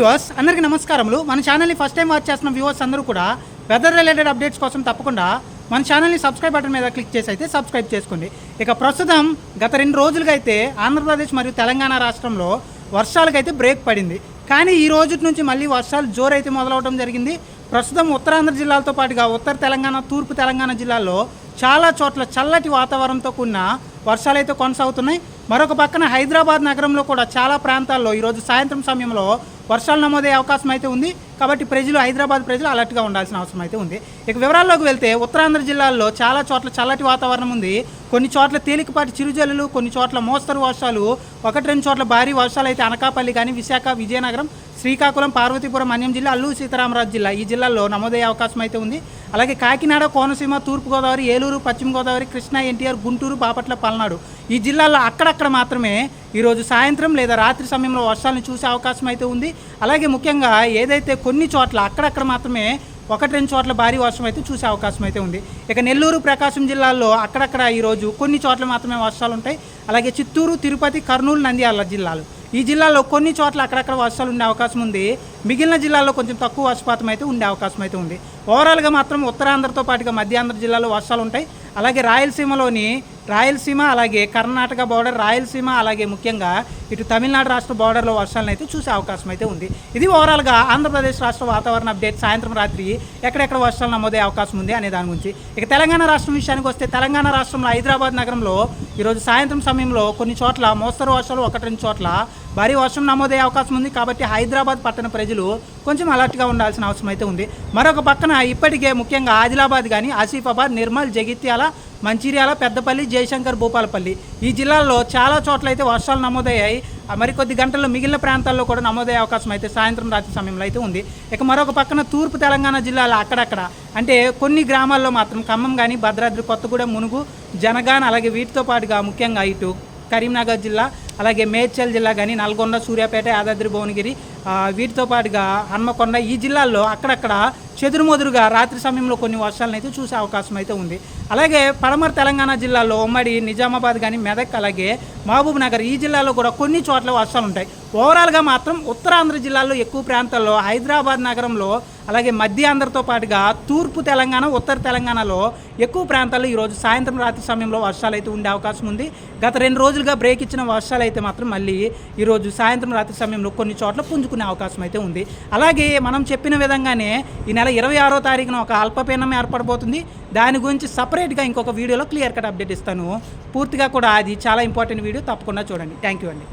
Viewers అందరికీ నమస్కారములు. మన ఛానల్ని ఫస్ట్ టైం వాచ్ చేస్తున్న వ్యూవర్స్ అందరూ కూడా వెదర్ రిలేటెడ్ అప్డేట్స్ కోసం తప్పకుండా మన ఛానల్ని సబ్స్క్రైబ్ బటన్ మీద క్లిక్ చేసి అయితే సబ్స్క్రైబ్ చేసుకోండి. ఇక ప్రస్తుతం గత రెండు రోజులుగా అయితే ఆంధ్రప్రదేశ్ మరియు తెలంగాణ రాష్ట్రంలో వర్షాలకైతే బ్రేక్ పడింది. కానీ ఈ రోజు నుంచి మళ్ళీ వర్షాలు జోరైతే మొదలవడం జరిగింది. ప్రస్తుతం ఉత్తరాంధ్ర జిల్లాలతో పాటుగా ఉత్తర తెలంగాణ తూర్పు తెలంగాణ జిల్లాల్లో చాలా చోట్ల చల్లటి వాతావరణంతో కూడిన వర్షాలైతే కొనసాగుతున్నాయి. మరొక పక్కన హైదరాబాద్ నగరంలో కూడా చాలా ప్రాంతాల్లో ఈరోజు సాయంత్రం సమయంలో వర్షాలు నమోదయ్యే అవకాశం అయితే ఉంది. కాబట్టి ప్రజలు హైదరాబాద్ ప్రజలు అలర్ట్గా ఉండాల్సిన అవసరం అయితే ఉంది. ఇక వివరాల్లోకి వెళ్తే ఉత్తరాంధ్ర జిల్లాల్లో చాలా చోట్ల చల్లటి వాతావరణం ఉంది. కొన్ని చోట్ల తేలికపాటి చిరుజల్లులు కొన్ని చోట్ల మోస్తరు వర్షాలు ఒకటి రెండు చోట్ల భారీ వర్షాలు అయితే అనకాపల్లి కానీ విశాఖ విజయనగరం శ్రీకాకుళం పార్వతీపురం మన్యం జిల్లా అల్లూరు సీతారామరాజు జిల్లా ఈ జిల్లాల్లో నమోదయ్యే అవకాశం అయితే ఉంది. అలాగే కాకినాడ కోనసీమ తూర్పుగోదావరి ఏలూరు పశ్చిమ గోదావరి కృష్ణా ఎన్టీఆర్ గుంటూరు బాపట్ల పల్నాడు ఈ జిల్లాల్లో అక్కడక్కడ మాత్రమే ఈరోజు సాయంత్రం లేదా రాత్రి సమయంలో వర్షాలను చూసే అవకాశం అయితే ఉంది. అలాగే ముఖ్యంగా ఏదైతే కొన్ని చోట్ల అక్కడక్కడ మాత్రమే ఒకటి రెండు చోట్ల భారీ వర్షం అయితే చూసే అవకాశం అయితే ఉంది. ఇక నెల్లూరు ప్రకాశం జిల్లాల్లో అక్కడక్కడ ఈరోజు కొన్ని చోట్ల మాత్రమే వర్షాలు ఉంటాయి. అలాగే చిత్తూరు తిరుపతి కర్నూలు నంద్యాల జిల్లాలు. ఈ జిల్లాలో కొన్ని చోట్ల అక్కడక్కడ వర్షాలు ఉండే అవకాశం ఉంది. మిగిలిన జిల్లాల్లో కొంచెం తక్కువ వర్షపాతం అయితే ఉండే అవకాశం అయితే ఉంది. ఓవరాల్గా మాత్రం ఉత్తరాంధ్రతో పాటుగా మధ్యాంధ్ర జిల్లాలో వర్షాలు ఉంటాయి. అలాగే రాయలసీమలోని రాయలసీమ అలాగే కర్ణాటక బార్డర్ రాయలసీమ అలాగే ముఖ్యంగా ఇటు తమిళనాడు రాష్ట్ర బార్డర్లో వర్షాలను అయితే చూసే అవకాశం అయితే ఉంది. ఇది ఓవరాల్గా ఆంధ్రప్రదేశ్ రాష్ట్ర వాతావరణ అప్డేట్ సాయంత్రం రాత్రి ఎక్కడెక్కడ వర్షాలు నమోదే అవకాశం ఉంది అనే దాని గురించి. ఇక తెలంగాణ రాష్ట్రం విషయానికి వస్తే తెలంగాణ రాష్ట్రంలో హైదరాబాద్ నగరంలో ఈరోజు సాయంత్రం సమయంలో కొన్ని చోట్ల మోస్తరు వర్షాలు ఒకటి రెండు చోట్ల భారీ వర్షం నమోదయ్యే అవకాశం ఉంది కాబట్టి హైదరాబాద్ పట్టణ ప్రజలు కొంచెం అలర్ట్గా ఉండాల్సిన అవసరం అయితే ఉంది. మరొక పక్కన ఇప్పటికే ముఖ్యంగా ఆదిలాబాద్ కానీ ఆసిఫాబాద్ నిర్మల్ జగిత్యాల మంచిర్యాల పెద్దపల్లి జయశంకర్ భూపాలపల్లి ఈ జిల్లాల్లో చాలా చోట్ల అయితే వర్షాలు నమోదయ్యాయి. మరికొద్ది గంటల్లో మిగిలిన ప్రాంతాల్లో కూడా నమోదయ్యే అవకాశం అయితే సాయంత్రం రాత్రి సమయంలో అయితే ఉంది. ఇక మరొక పక్కన తూర్పు తెలంగాణ జిల్లాలో అక్కడక్కడ అంటే కొన్ని గ్రామాల్లో మాత్రం ఖమ్మం కానీ భద్రాద్రి కొత్తగూడెం మునుగు జనగాన్ అలాగే వీటితో పాటుగా ముఖ్యంగా ఇటు కరీంనగర్ జిల్లా అలాగే మేడ్చల్ జిల్లా కానీ నల్గొండ సూర్యాపేట యాదాద్రి భువనగిరి వీటితో పాటుగా హన్మకొండ ఈ జిల్లాల్లో అక్కడక్కడ చెదురుమదురుగా రాత్రి సమయంలో కొన్ని వర్షాలను అయితే చూసే అవకాశం అయితే ఉంది. అలాగే పడమర తెలంగాణ జిల్లాలో ఉమ్మడి నిజామాబాద్ కానీ మెదక్ అలాగే మహబూబ్ నగర్ ఈ జిల్లాలో కూడా కొన్ని చోట్ల వర్షాలు ఉంటాయి ఓవరాల్గా మాత్రం ఉత్తరాంధ్ర జిల్లాలో ఎక్కువ ప్రాంతాల్లో హైదరాబాద్ నగరంలో అలాగే మధ్య ఆంధ్రతో పాటుగా తూర్పు తెలంగాణ ఉత్తర తెలంగాణలో ఎక్కువ ప్రాంతాల్లో ఈరోజు సాయంత్రం రాత్రి సమయంలో వర్షాలు అయితే ఉండే అవకాశం ఉంది. గత రెండు రోజులుగా బ్రేక్ ఇచ్చిన వర్షాలు అయితే మాత్రం మళ్ళీ ఈరోజు సాయంత్రం రాత్రి సమయంలో కొన్ని చోట్ల పుంజుకునే అవకాశం అయితే ఉంది. అలాగే మనం చెప్పిన విధంగానే ఈ నెల ఇరవై ఆరో తారీఖున ఒక అల్పపీనం ఏర్పడబోతుంది. దాని గురించి సపరేట్గా ఇంకొక వీడియోలో క్లియర్ కట్ అప్డేట్ ఇస్తాను. పూర్తిగా కూడా అది చాలా ఇంపార్టెంట్ వీడియో తప్పకుండా చూడండి. థ్యాంక్ యూ అండి.